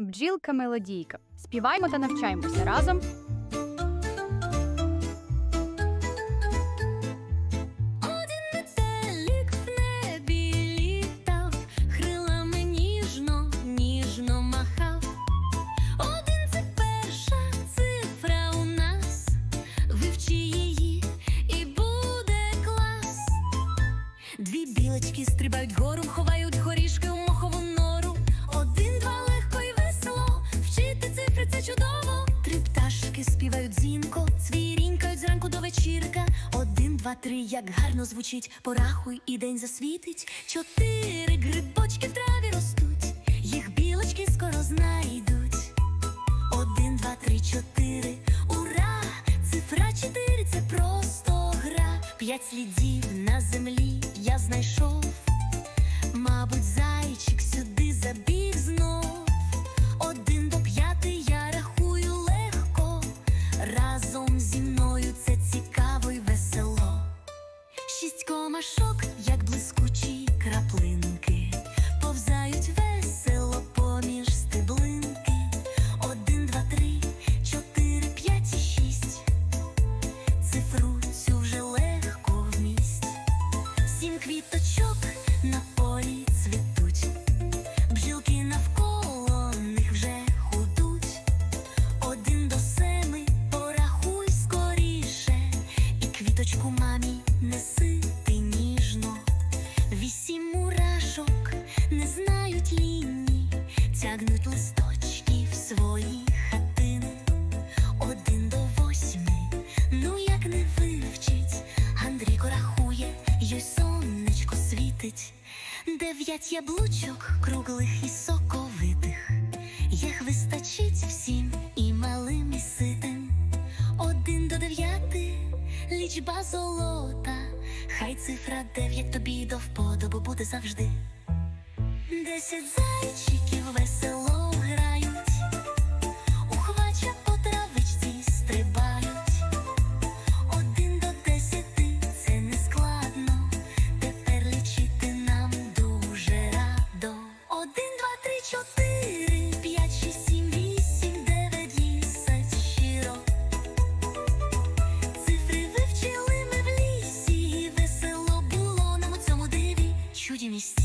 Бджілка мелодійка. Співаймо та навчаймося разом. Один метелик в небі два, три, як гарно звучить. Порахуй і день засвітить. Чотири грибочки в траві ростуть, їх білочки скоро знайдуть. Один, два, три, чотири. Ура! Цифра чотири це просто гра. П'ять слідів на землі я знайшов. Мабуть, зайчик сюди забіг знов. Один до п'яти я рахую легко. Разом зі мною квіточку мамі неси ти ніжно. Вісім мурашок не знають лінії, тягнуть листочки в свої хатини. Один до восьми, ну як не вивчить, Андрійко рахує, й сонечко світить. Дев'ять яблучок круглих і соковитих, лічба золота, хай цифра дев'ять тобі до вподобу буде завжди. Десять зайчиків весело чудні місці.